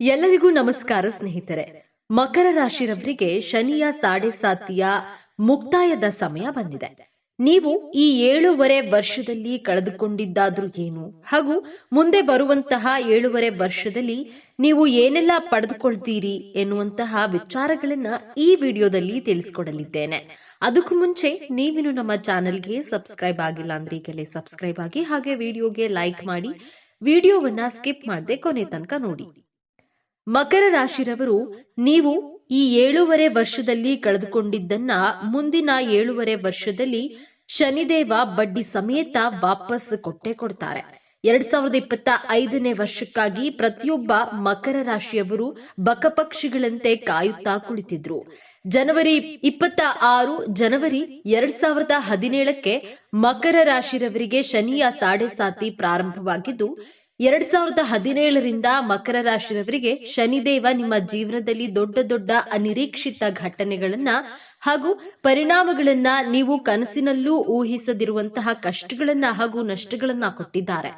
ಎಲ್ಲರಿಗೂ ನಮಸ್ಕಾರ ಸ್ನೇಹಿತರೆ. ಮಕರ ರಾಶಿರವರಿಗೆ ಶನಿಯ ಸಾಡೆ ಸಾತಿಯ ಮುಕ್ತಾಯದ ಸಮಯ ಬಂದಿದೆ. ನೀವು ಈ ಏಳೂವರೆ ವರ್ಷದಲ್ಲಿ ಕಳೆದುಕೊಂಡಿದ್ದಾದ್ರೂ ಏನು? ಹಾಗೂ ಮುಂದೆ ಬರುವಂತಹ ಏಳೂವರೆ ವರ್ಷದಲ್ಲಿ ನೀವು ಏನೆಲ್ಲ ಪಡೆದುಕೊಳ್ತೀರಿ ಎನ್ನುವಂತಹ ವಿಚಾರಗಳನ್ನ ಈ ವಿಡಿಯೋದಲ್ಲಿ ತಿಳಿಸ್ಕೊಡಲಿದ್ದೇನೆ. ಅದಕ್ಕೂ ಮುಂಚೆ ನೀವಿನ್ನು ನಮ್ಮ ಚಾನೆಲ್ಗೆ ಸಬ್ಸ್ಕ್ರೈಬ್ ಆಗಿಲ್ಲ ಅಂದ್ರೆ ಈಗಲೇ ಸಬ್ಸ್ಕ್ರೈಬ್ ಆಗಿ ಹಾಗೆ ವಿಡಿಯೋಗೆ ಲೈಕ್ ಮಾಡಿ, ವಿಡಿಯೋವನ್ನ ಸ್ಕಿಪ್ ಮಾಡದೆ ಕೊನೆ ತನಕ ನೋಡಿ. ಮಕರ ರಾಶಿರವರು, ನೀವು ಈ ಏಳೂವರೆ ವರ್ಷದಲ್ಲಿ ಕಳೆದುಕೊಂಡಿದ್ದನ್ನ ಮುಂದಿನ ಏಳೂವರೆ ವರ್ಷದಲ್ಲಿ ಶನಿದೇವ ಬಡ್ಡಿ ಸಮೇತ ವಾಪಸ್ ಕೊಟ್ಟೆ ಕೊಡ್ತಾರೆ. ಎರಡ್ ಸಾವಿರದ ಇಪ್ಪತ್ತ ಐದನೇ ವರ್ಷಕ್ಕಾಗಿ ಪ್ರತಿಯೊಬ್ಬ ಮಕರ ರಾಶಿಯವರು ಬಕಪಕ್ಷಿಗಳಂತೆ ಕಾಯುತ್ತಾ ಕುಳಿತಿದ್ರು. ಜನವರಿ ಇಪ್ಪತ್ತ ಆರು, ಜನವರಿ ಎರಡ್ ಸಾವಿರದ ಹದಿನೇಳಕ್ಕೆ ಮಕರ ರಾಶಿರವರಿಗೆ ಶನಿಯ ಸಾಡೆ ಸಾತಿ ಪ್ರಾರಂಭವಾಗಿದ್ದು ಎರಡ್ ಸಾವಿರದ ಹದಿನೇಳರಿಂದ ಮಕರ ರಾಶಿಯವರಿಗೆ ಶನಿದೇವ ನಿಮ್ಮ ಜೀವನದಲ್ಲಿ ದೊಡ್ಡ ದೊಡ್ಡ ಅನಿರೀಕ್ಷಿತ ಘಟನೆಗಳನ್ನ ಹಾಗೂ ಪರಿಣಾಮಗಳನ್ನ ನೀವು ಕನಸಿನಲ್ಲೂ ಊಹಿಸದಿರುವಂತಹ ಕಷ್ಟಗಳನ್ನ ಹಾಗೂ ನಷ್ಟಗಳನ್ನ ಕೊಟ್ಟಿದ್ದಾರೆ.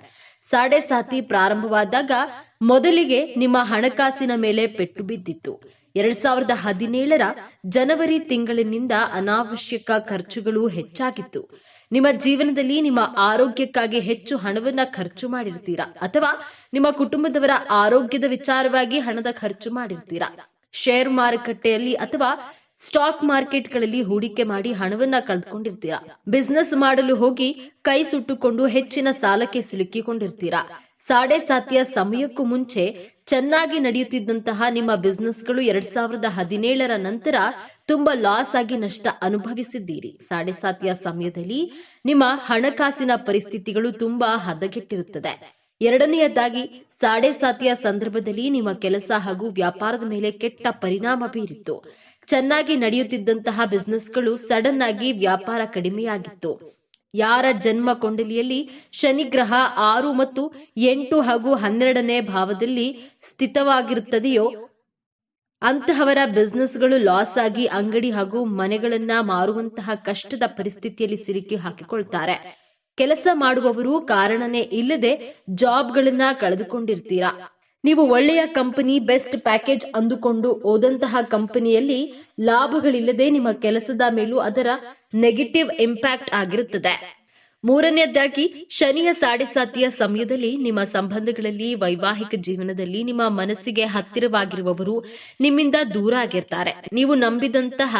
ಸಾಡೆ ಸಾತಿ ಪ್ರಾರಂಭವಾದಾಗ ಮೊದಲಿಗೆ ನಿಮ್ಮ ಹಣಕಾಸಿನ ಮೇಲೆ ಪೆಟ್ಟು ಬಿದ್ದಿತ್ತು. ಎರಡ್ ಸಾವಿರದ ಹದಿನೇಳರ ಜನವರಿ ತಿಂಗಳಿನಿಂದ ಅನಾವಶ್ಯಕ ಖರ್ಚುಗಳು ಹೆಚ್ಚಾಗಿತ್ತು. ನಿಮ್ಮ ಜೀವನದಲ್ಲಿ ನಿಮ್ಮ ಆರೋಗ್ಯಕ್ಕಾಗಿ ಹೆಚ್ಚು ಹಣವನ್ನ ಖರ್ಚು ಮಾಡಿರ್ತೀರಾ? ಅಥವಾ ನಿಮ್ಮ ಕುಟುಂಬದವರ ಆರೋಗ್ಯದ ವಿಚಾರವಾಗಿ ಹಣದ ಖರ್ಚು ಮಾಡಿರ್ತೀರಾ? ಶೇರ್ ಮಾರುಕಟ್ಟೆಯಲ್ಲಿ ಅಥವಾ ಸ್ಟಾಕ್ ಮಾರ್ಕೆಟ್ಗಳಲ್ಲಿ ಹೂಡಿಕೆ ಮಾಡಿ ಹಣವನ್ನ ಕಳೆದುಕೊಂಡಿರ್ತೀರಾ? ಬಿಸ್ನೆಸ್ ಮಾಡಲು ಹೋಗಿ ಕೈ ಸುಟ್ಟುಕೊಂಡು ಹೆಚ್ಚಿನ ಸಾಲಕ್ಕೆ ಸಿಲುಕಿಕೊಂಡಿರ್ತೀರಾ? ಸಾಡೆ ಸಾತಿಯ ಸಮಯಕ್ಕೂ ಮುಂಚೆ ಚೆನ್ನಾಗಿ ನಡೆಯುತ್ತಿದ್ದಂತಹ ನಿಮ್ಮ ಬಿಸ್ನೆಸ್ಗಳು ಎರಡ್ ಸಾವಿರದ ಹದಿನೇಳರ ನಂತರ ತುಂಬಾ ಲಾಸ್ ಆಗಿ ನಷ್ಟ ಅನುಭವಿಸಿದ್ದೀರಿ. ಸಾಡೆ ಸಾತಿಯ ಸಮಯದಲ್ಲಿ ನಿಮ್ಮ ಹಣಕಾಸಿನ ಪರಿಸ್ಥಿತಿಗಳು ತುಂಬಾ ಹದಗೆಟ್ಟಿರುತ್ತದೆ. ಎರಡನೆಯದಾಗಿ, ಸಾಡೆ ಸಾತಿಯ ಸಂದರ್ಭದಲ್ಲಿ ನಿಮ್ಮ ಕೆಲಸ ಹಾಗೂ ವ್ಯಾಪಾರದ ಮೇಲೆ ಕೆಟ್ಟ ಪರಿಣಾಮ ಬೀರಿತ್ತು. ಚೆನ್ನಾಗಿ ನಡೆಯುತ್ತಿದ್ದಂತಹ ಬಿಸ್ನೆಸ್ಗಳು ಸಡನ್ ಆಗಿ ವ್ಯಾಪಾರ ಕಡಿಮೆಯಾಗಿತ್ತು. ಯಾರ ಜನ್ಮ ಕೊಂಡಲಿಯಲ್ಲಿ ಶನಿಗ್ರಹ ಆರು ಮತ್ತು ಎಂಟು ಹಾಗೂ ಹನ್ನೆರಡನೇ ಭಾವದಲ್ಲಿ ಸ್ಥಿತವಾಗಿರುತ್ತದೆಯೋ, ಅಂತಹವರ ಬಿಸ್ನೆಸ್ಗಳು ಲಾಸ್ ಆಗಿ ಅಂಗಡಿ ಹಾಗೂ ಮನೆಗಳನ್ನ ಮಾರುವಂತಹ ಕಷ್ಟದ ಪರಿಸ್ಥಿತಿಯಲ್ಲಿ ಸಿಲುಕಿ ಹಾಕಿಕೊಳ್ತಾರೆ. ಕೆಲಸ ಮಾಡುವವರು ಕಾರಣನೇ ಇಲ್ಲದೆ ಜಾಬ್ಗಳನ್ನ ಕಳೆದುಕೊಂಡಿರ್ತೀರಾ? ನೀವು ಒಳ್ಳೆಯ ಕಂಪನಿ, ಬೆಸ್ಟ್ ಪ್ಯಾಕೇಜ್ ಅಂದುಕೊಂಡು ಹೋದಂತಹ ಕಂಪನಿಯಲ್ಲಿ ಲಾಭಗಳಿಲ್ಲದೆ ನಿಮ್ಮ ಕೆಲಸದ ಮೇಲೂ ಅದರ ನೆಗೆಟಿವ್ ಇಂಪ್ಯಾಕ್ಟ್ ಆಗಿರುತ್ತದೆ. ಮೂರನೆಯದಾಗಿ ಶನಿಯ ಸಾಡೆ ಸಾತಿಯ ಸಮಯದಲ್ಲಿ ನಿಮ್ಮ ಸಂಬಂಧಗಳಲ್ಲಿ ವೈವಾಹಿಕ ಜೀವನದಲ್ಲಿ ನಿಮ್ಮ ಮನಸ್ಸಿಗೆ ಹತ್ತಿರವಾಗಿರುವವರು ನಿಮ್ಮಿಂದ ದೂರ ಆಗಿರ್ತಾರೆ. ನೀವು ನಂಬಿದಂತಹ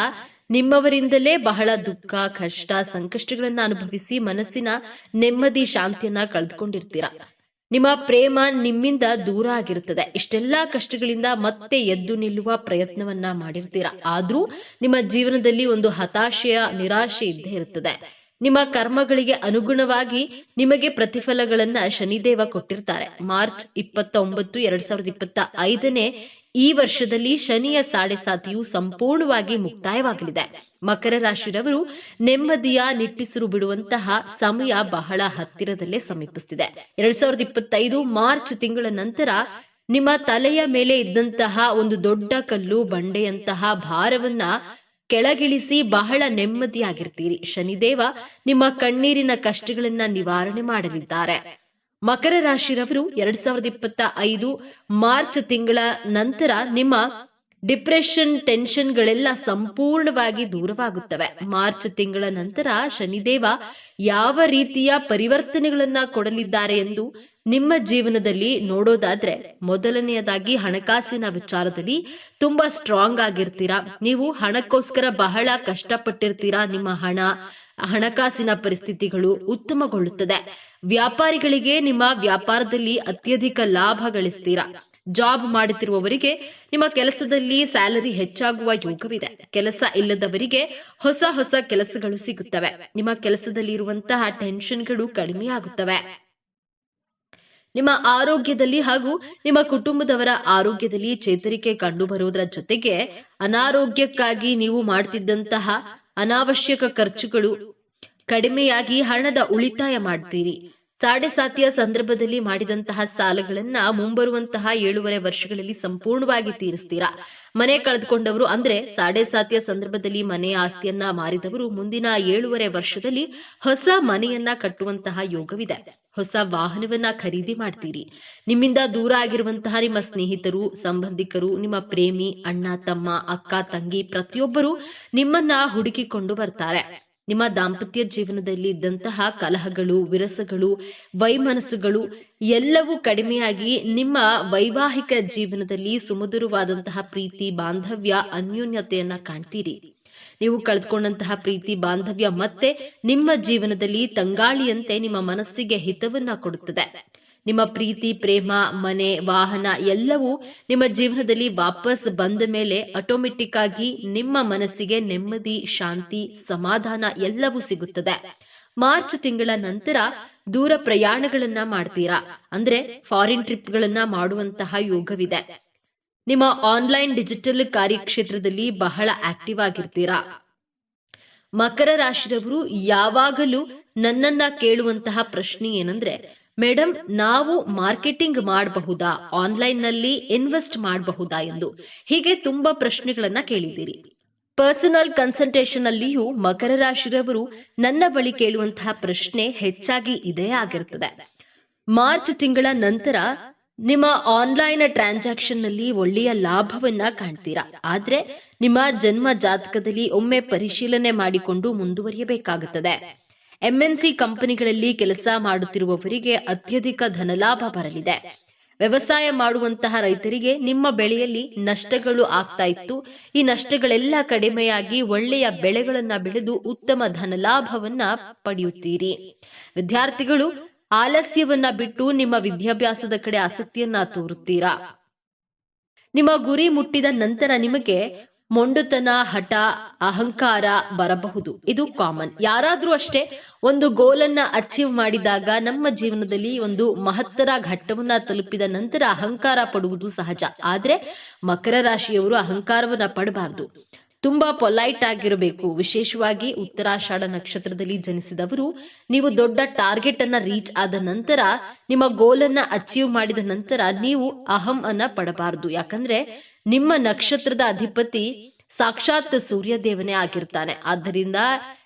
ನಿಮ್ಮವರಿಂದಲೇ ಬಹಳ ದುಃಖ, ಕಷ್ಟ, ಸಂಕಷ್ಟಗಳನ್ನ ಅನುಭವಿಸಿ ಮನಸ್ಸಿನ ನೆಮ್ಮದಿ, ಶಾಂತಿಯನ್ನ ಕಳೆದುಕೊಂಡಿರ್ತೀರಾ. ನಿಮ್ಮ ಪ್ರೇಮ ನಿಮ್ಮಿಂದ ದೂರ ಆಗಿರುತ್ತದೆ. ಇಷ್ಟೆಲ್ಲಾ ಕಷ್ಟಗಳಿಂದ ಮತ್ತೆ ಎದ್ದು ನಿಲ್ಲುವ ಪ್ರಯತ್ನವನ್ನ ಮಾಡಿರ್ತೀರಾ? ಆದ್ರೂ ನಿಮ್ಮ ಜೀವನದಲ್ಲಿ ಒಂದು ಹತಾಶೆಯ ನಿರಾಶೆ ಇದ್ದೇ ಇರುತ್ತದೆ. ನಿಮ್ಮ ಕರ್ಮಗಳಿಗೆ ಅನುಗುಣವಾಗಿ ನಿಮಗೆ ಪ್ರತಿಫಲಗಳನ್ನ ಶನಿದೇವ ಕೊಟ್ಟಿರ್ತಾರೆ. ಮಾರ್ಚ್ ಇಪ್ಪತ್ತ ಒಂಬತ್ತು ಎರಡ್ ಸಾವಿರದ ಇಪ್ಪತ್ತ ಐದನೇ ಈ ವರ್ಷದಲ್ಲಿ ಶನಿಯ ಸಾಡೆ ಸಾತಿಯು ಸಂಪೂರ್ಣವಾಗಿ ಮುಕ್ತಾಯವಾಗಲಿದೆ. ಮಕರ ರಾಶಿರವರು ನೆಮ್ಮದಿಯ ನಿಟ್ಟಿಸಿರು ಬಿಡುವಂತಹ ಸಮಯ ಬಹಳ ಹತ್ತಿರದಲ್ಲೇ ಸಮೀಪಿಸುತ್ತಿದೆ ಎರಡ್ ಸಾವಿರದ ಇಪ್ಪತ್ತೈದು ಮಾರ್ಚ್ ತಿಂಗಳ ನಂತರ ನಿಮ್ಮ ತಲೆಯ ಮೇಲೆ ಇದ್ದಂತಹ ಒಂದು ದೊಡ್ಡ ಕಲ್ಲು ಬಂಡೆಯಂತಹ ಭಾರವನ್ನ ಕೆಳಗಿಳಿಸಿ ಬಹಳ ನೆಮ್ಮದಿಯಾಗಿರ್ತೀರಿ. ಶನಿದೇವ ನಿಮ್ಮ ಕಣ್ಣೀರಿನ ಕಷ್ಟಗಳನ್ನ ನಿವಾರಣೆ ಮಾಡಲಿದ್ದಾರೆ. ಮಕರ ರಾಶಿರವರು ಎರಡ್ ಸಾವಿರದ ಇಪ್ಪತ್ತ ಐದು ಮಾರ್ಚ್ ತಿಂಗಳ ನಂತರ ನಿಮ್ಮ ಡಿಪ್ರೆಷನ್ ಟೆನ್ಷನ್ಗಳೆಲ್ಲ ಸಂಪೂರ್ಣವಾಗಿ ದೂರವಾಗುತ್ತವೆ. ಮಾರ್ಚ್ ತಿಂಗಳ ನಂತರ ಶನಿದೇವ ಯಾವ ರೀತಿಯ ಪರಿವರ್ತನೆಗಳನ್ನ ಕೊಡಲಿದ್ದಾರೆ ಎಂದು ನಿಮ್ಮ ಜೀವನದಲ್ಲಿ ನೋಡೋದಾದ್ರೆ ಮೊದಲನೆಯದಾಗಿ ಹಣಕಾಸಿನ ವಿಚಾರದಲ್ಲಿ ತುಂಬಾ ಸ್ಟ್ರಾಂಗ್ ಆಗಿರ್ತೀರಾ. ನೀವು ಹಣಕ್ಕೋಸ್ಕರ ಬಹಳ ಕಷ್ಟಪಟ್ಟಿರ್ತೀರಾ. ನಿಮ್ಮ ಹಣ ಹಣಕಾಸಿನ ಪರಿಸ್ಥಿತಿಗಳು ಉತ್ತಮಗೊಳ್ಳುತ್ತದೆ. ವ್ಯಾಪಾರಿಗಳಿಗೆ ನಿಮ್ಮ ವ್ಯಾಪಾರದಲ್ಲಿ ಅತ್ಯಧಿಕ ಲಾಭ ಗಳಿಸ್ತೀರಾ? ಜಾಬ್ ಮಾಡುತ್ತಿರುವವರಿಗೆ ನಿಮ್ಮ ಕೆಲಸದಲ್ಲಿ ಸ್ಯಾಲರಿ ಹೆಚ್ಚಾಗುವ ಯೋಗವಿದೆ. ಕೆಲಸ ಇಲ್ಲದವರಿಗೆ ಹೊಸ ಹೊಸ ಕೆಲಸಗಳು ಸಿಗುತ್ತವೆ. ನಿಮ್ಮ ಕೆಲಸದಲ್ಲಿ ಇರುವಂತಹ ಟೆನ್ಷನ್ಗಳು ಕಡಿಮೆಯಾಗುತ್ತವೆ. ನಿಮ್ಮ ಆರೋಗ್ಯದಲ್ಲಿ ಹಾಗೂ ನಿಮ್ಮ ಕುಟುಂಬದವರ ಆರೋಗ್ಯದಲ್ಲಿ ಚೇತರಿಕೆ ಕಂಡು ಬರುವುದರ ಜೊತೆಗೆ ಅನಾರೋಗ್ಯಕ್ಕಾಗಿ ನೀವು ಮಾಡ್ತಿದ್ದಂತಹ ಅನಾವಶ್ಯಕ ಖರ್ಚುಗಳು. ಕಡಿಮೆಯಾಗಿ ಹಣದ ಉಳಿತಾಯ ಮಾಡ್ತೀರಿ. ಸಾಡೆ ಸಾತಿಯ ಸಂದರ್ಭದಲ್ಲಿ ಮಾಡಿದಂತಹ ಸಾಲಗಳನ್ನ ಮುಂಬರುವಂತಹ ಏಳುವರೆ ವರ್ಷಗಳಲ್ಲಿ ಸಂಪೂರ್ಣವಾಗಿ ತೀರಿಸ್ತೀರಾ? ಮನೆ ಕಳೆದುಕೊಂಡವರು ಅಂದ್ರೆ ಸಾಡೆ ಸಾತಿಯ ಸಂದರ್ಭದಲ್ಲಿ ಮನೆ ಆಸ್ತಿಯನ್ನ ಮಾರಿದವರು ಮುಂದಿನ ಏಳುವರೆ ವರ್ಷದಲ್ಲಿ ಹೊಸ ಮನೆಯನ್ನ ಕಟ್ಟುವಂತಹ ಯೋಗವಿದೆ. ಹೊಸ ವಾಹನವನ್ನ ಖರೀದಿ ಮಾಡ್ತೀರಿ. ನಿಮ್ಮಿಂದ ದೂರ ಆಗಿರುವಂತಹ ನಿಮ್ಮ ಸ್ನೇಹಿತರು, ಸಂಬಂಧಿಕರು, ನಿಮ್ಮ ಪ್ರೇಮಿ, ಅಣ್ಣ, ತಮ್ಮ, ಅಕ್ಕ, ತಂಗಿ ಪ್ರತಿಯೊಬ್ಬರು ನಿಮ್ಮನ್ನ ಹುಡುಕಿಕೊಂಡು ಬರ್ತಾರೆ. ನಿಮ್ಮ ದಾಂಪತ್ಯ ಜೀವನದಲ್ಲಿ ಇದ್ದಂತಹ ಕಲಹಗಳು, ವಿರಸಗಳು, ವೈಮನಸ್ಸುಗಳು ಎಲ್ಲವೂ ಕಡಿಮೆಯಾಗಿ ನಿಮ್ಮ ವೈವಾಹಿಕ ಜೀವನದಲ್ಲಿ ಸುಮಧುರವಾದಂತಹ ಪ್ರೀತಿ, ಬಾಂಧವ್ಯ, ಅನ್ಯೋನ್ಯತೆಯನ್ನ ಕಾಣ್ತೀರಿ. ನೀವು ಕಳೆದುಕೊಂಡಂತಹ ಪ್ರೀತಿ, ಬಾಂಧವ್ಯ ಮತ್ತೆ ನಿಮ್ಮ ಜೀವನದಲ್ಲಿ ತಂಗಾಳಿಯಂತೆ ನಿಮ್ಮ ಮನಸ್ಸಿಗೆ ಹಿತವನ್ನ ಕೊಡುತ್ತದೆ. ನಿಮ್ಮ ಪ್ರೀತಿ, ಪ್ರೇಮ, ಮನೆ, ವಾಹನ ಎಲ್ಲವೂ ನಿಮ್ಮ ಜೀವನದಲ್ಲಿ ವಾಪಸ್ ಬಂದ ಮೇಲೆ ಆಟೋಮೆಟಿಕ್ ಆಗಿ ನಿಮ್ಮ ಮನಸ್ಸಿಗೆ ನೆಮ್ಮದಿ, ಶಾಂತಿ, ಸಮಾಧಾನ ಎಲ್ಲವೂ ಸಿಗುತ್ತದೆ. ಮಾರ್ಚ್ ತಿಂಗಳ ನಂತರ ದೂರ ಪ್ರಯಾಣಗಳನ್ನ ಮಾಡ್ತೀರಾ? ಅಂದ್ರೆ ಫಾರಿನ್ ಟ್ರಿಪ್ಗಳನ್ನ ಮಾಡುವಂತಹ ಯೋಗವಿದೆ. ನಿಮ್ಮ ಆನ್ಲೈನ್ ಡಿಜಿಟಲ್ ಕಾರ್ಯಕ್ಷೇತ್ರದಲ್ಲಿ ಬಹಳ ಆಕ್ಟಿವ್ ಆಗಿರ್ತೀರಾ? ಮಕರ ರಾಶಿರವರು ಯಾವಾಗಲೂ ನನ್ನನ್ನ ಕೇಳುವಂತಹ ಪ್ರಶ್ನೆ ಏನಂದ್ರೆ ಮೇಡಮ್ ನಾವು ಮಾರ್ಕೆಟಿಂಗ್ ಮಾಡಬಹುದಾ? ಆನ್ಲೈನ್ನಲ್ಲಿ ಇನ್ವೆಸ್ಟ್ ಮಾಡಬಹುದಾ? ಎಂದು. ಹೀಗೆ ತುಂಬಾ ಪ್ರಶ್ನೆಗಳನ್ನ ಕೇಳಿದ್ದೀರಿ. ಪರ್ಸನಲ್ ಕನ್ಸಲ್ಟೇಷನ್ ಅಲ್ಲಿಯೂ ಮಕರ ರಾಶಿರವರು ನನ್ನ ಬಳಿ ಕೇಳುವಂತಹ ಪ್ರಶ್ನೆ ಹೆಚ್ಚಾಗಿ ಇದೇ ಆಗಿರ್ತದೆ. ಮಾರ್ಚ್ ತಿಂಗಳ ನಂತರ ನಿಮ್ಮ ಆನ್ಲೈನ್ ಟ್ರಾನ್ಸಾಕ್ಷನ್ನಲ್ಲಿ ಒಳ್ಳೆಯ ಲಾಭವನ್ನ ಕಾಣ್ತೀರಾ? ಆದ್ರೆ ನಿಮ್ಮ ಜನ್ಮ ಜಾತಕದಲ್ಲಿ ಒಮ್ಮೆ ಪರಿಶೀಲನೆ ಮಾಡಿಕೊಂಡು ಮುಂದುವರಿಯಬೇಕಾಗುತ್ತದೆ. ಎಂಎನ್ಸಿ ಕಂಪನಿಗಳಲ್ಲಿ ಕೆಲಸ ಮಾಡುತ್ತಿರುವವರಿಗೆ ಅತ್ಯಧಿಕ ಧನಲಾಭ ಬರಲಿದೆ. ವ್ಯವಸಾಯ ಮಾಡುವಂತಹ ರೈತರಿಗೆ ನಿಮ್ಮ ಬೆಳೆಯಲ್ಲಿ ನಷ್ಟಗಳು ಆಗ್ತಾ ಇತ್ತು. ಈ ನಷ್ಟಗಳೆಲ್ಲ ಕಡಿಮೆಯಾಗಿ ಒಳ್ಳೆಯ ಬೆಳೆಗಳನ್ನ ಬೆಳೆದು ಉತ್ತಮ ಧನಲಾಭವನ್ನ ಪಡೆಯುತ್ತೀರಿ. ವಿದ್ಯಾರ್ಥಿಗಳು ಆಲಸ್ಯವನ್ನ ಬಿಟ್ಟು ನಿಮ್ಮ ವಿದ್ಯಾಭ್ಯಾಸದ ಕಡೆ ಆಸಕ್ತಿಯನ್ನ ತೋರುತ್ತೀರಾ? ನಿಮ್ಮ ಗುರಿ ಮುಟ್ಟಿದ ನಂತರ ನಿಮಗೆ ಮೊಂಡುತನ, ಹಠ, ಅಹಂಕಾರ ಬರಬಹುದು. ಇದು ಕಾಮನ್. ಯಾರಾದ್ರೂ ಅಷ್ಟೇ ಒಂದು ಗೋಲನ್ನ ಅಚೀವ್ ಮಾಡಿದಾಗ ನಮ್ಮ ಜೀವನದಲ್ಲಿ ಒಂದು ಮಹತ್ತರ ಘಟ್ಟವನ್ನ ತಲುಪಿದ ನಂತರ ಅಹಂಕಾರ ಪಡುವುದು ಸಹಜ. ಆದ್ರೆ ಮಕರ ರಾಶಿಯವರು ಅಹಂಕಾರವನ್ನ ಪಡಬಾರದು. ತುಂಬಾ ಪೊಲೈಟ್ ಆಗಿರಬೇಕು. ವಿಶೇಷವಾಗಿ ಉತ್ತರಾಷಾಢ ನಕ್ಷತ್ರದಲ್ಲಿ ಜನಿಸಿದವರು, ನೀವು ದೊಡ್ಡ ಟಾರ್ಗೆಟ್ ಅನ್ನ ರೀಚ್ ಆದ ನಂತರ, ನಿಮ್ಮ ಗೋಲನ್ನ ಅಚೀವ್ ಮಾಡಿದ ನಂತರ ನೀವು ಅಹಂ ಅನ್ನ ಪಡಬಾರದು. ಯಾಕಂದ್ರೆ, ನಿಮ್ಮ ನಕ್ಷತ್ರದ ಅಧಿಪತಿ ಸಾಕ್ಷಾತ್ ಸೂರ್ಯ ದೇವನೇ ಆಗಿರ್ತಾನೆ. ಆದ್ದರಿಂದ,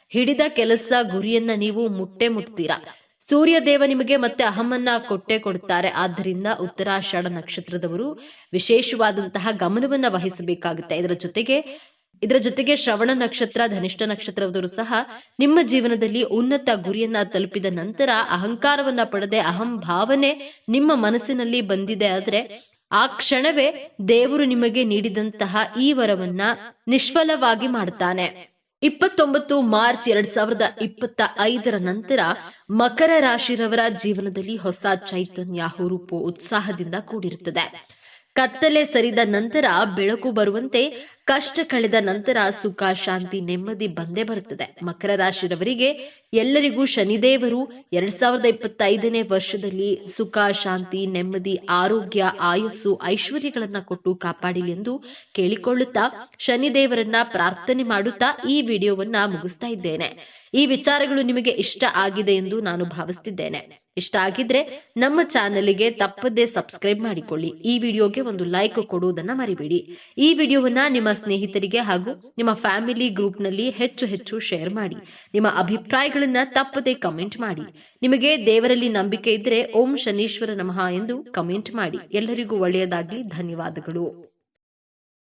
ಹಿಡಿದ ಕೆಲಸ ಗುರಿಯನ್ನ ನೀವು ಮುಟ್ಟೆ ಮುಟ್ತೀರಾ. ಸೂರ್ಯ ದೇವ ನಿಮಗೆ ಮತ್ತೆ ಅಹಮನ್ನ ಕೊಟ್ಟೆ ಕೊಡುತ್ತಾರೆ ಆದ್ದರಿಂದ, ಉತ್ತರಾಷಾಢ ನಕ್ಷತ್ರದವರು ವಿಶೇಷವಾದಂತಹ ಗಮನವನ್ನ ವಹಿಸಬೇಕಾಗುತ್ತೆ. ಇದರ ಜೊತೆಗೆ ಇದರ ಜೊತೆಗೆ ಶ್ರವಣ ನಕ್ಷತ್ರ, ಧನಿಷ್ಠ ನಕ್ಷತ್ರದವರು ಸಹ ನಿಮ್ಮ ಜೀವನದಲ್ಲಿ ಉನ್ನತ ಗುರಿಯನ್ನ ತಲುಪಿದ ನಂತರ ಅಹಂಕಾರವನ್ನ ಪಡೆದೆ ಅಹಂ ಭಾವನೆ ನಿಮ್ಮ ಮನಸ್ಸಿನಲ್ಲಿ ಬಂದಿದೆ ಆದ್ರೆ ಆ ಕ್ಷಣವೇ ದೇವರು ನಿಮಗೆ ನೀಡಿದಂತಹ ಈ ವರವನ್ನ ನಿಷ್ಫಲವಾಗಿ ಮಾಡ್ತಾನೆ. ಇಪ್ಪತ್ತೊಂಬತ್ತು ಮಾರ್ಚ್ ಎರಡ್ ಸಾವಿರದ ಇಪ್ಪತ್ತ ಐದರ ನಂತರ ಮಕರ ರಾಶಿರವರ ಜೀವನದಲ್ಲಿ ಹೊಸ ಚೈತನ್ಯ, ಹುರುಪು, ಉತ್ಸಾಹದಿಂದ ಕೂಡಿರುತ್ತದೆ. ಕತ್ತಲೆ ಸರಿದ ನಂತರ ಬೆಳಕು ಬರುವಂತೆ ಕಷ್ಟ ಕಳೆದ ನಂತರ ಸುಖ, ಶಾಂತಿ, ನೆಮ್ಮದಿ ಬಂದೇ ಬರುತ್ತದೆ. ಮಕರ ರಾಶಿಯವರಿಗೆ ಎಲ್ಲರಿಗೂ ಶನಿದೇವರು ಎರಡ್ ಸಾವಿರದ ಇಪ್ಪತ್ತೈದನೇ ವರ್ಷದಲ್ಲಿ ಸುಖ, ಶಾಂತಿ, ನೆಮ್ಮದಿ, ಆರೋಗ್ಯ, ಆಯಸ್ಸು, ಐಶ್ವರ್ಯಗಳನ್ನ ಕೊಟ್ಟು ಕಾಪಾಡಿ ಎಂದು ಕೇಳಿಕೊಳ್ಳುತ್ತಾ ಶನಿದೇವರನ್ನ ಪ್ರಾರ್ಥನೆ ಮಾಡುತ್ತಾ ಈ ವಿಡಿಯೋವನ್ನ ಮುಗಿಸ್ತಾ ಇದ್ದೇನೆ. ಈ ವಿಚಾರಗಳು ನಿಮಗೆ ಇಷ್ಟ ಆಗಿದೆ ಎಂದು ನಾನು ಭಾವಿಸ್ತಿದ್ದೇನೆ. ಇಷ್ಟ ಆಗಿದ್ರೆ ನಮ್ಮ ಚಾನೆಲ್ಗೆ ತಪ್ಪದೇ ಸಬ್ಸ್ಕ್ರೈಬ್ ಮಾಡಿಕೊಳ್ಳಿ. ಈ ವಿಡಿಯೋಗೆ ಒಂದು ಲೈಕ್ ಕೊಡುವುದನ್ನ ಮರಿಬೇಡಿ. ಈ ವಿಡಿಯೋವನ್ನ ನಿಮ್ಮ ಸ್ನೇಹಿತರಿಗೆ ಹಾಗೂ ನಿಮ್ಮ ಫ್ಯಾಮಿಲಿ ಗ್ರೂಪ್ನಲ್ಲಿ ಹೆಚ್ಚು ಹೆಚ್ಚು ಶೇರ್ ಮಾಡಿ. ನಿಮ್ಮ ಅಭಿಪ್ರಾಯಗಳನ್ನ ತಪ್ಪದೆ ಕಮೆಂಟ್ ಮಾಡಿ. ನಿಮಗೆ ದೇವರಲ್ಲಿ ನಂಬಿಕೆ ಇದ್ರೆ ಓಂ ಶನೀಶ್ವರ ನಮಃ ಎಂದು ಕಮೆಂಟ್ ಮಾಡಿ. ಎಲ್ಲರಿಗೂ ಒಳ್ಳೆಯದಾಗ್ಲಿ. ಧನ್ಯವಾದಗಳು.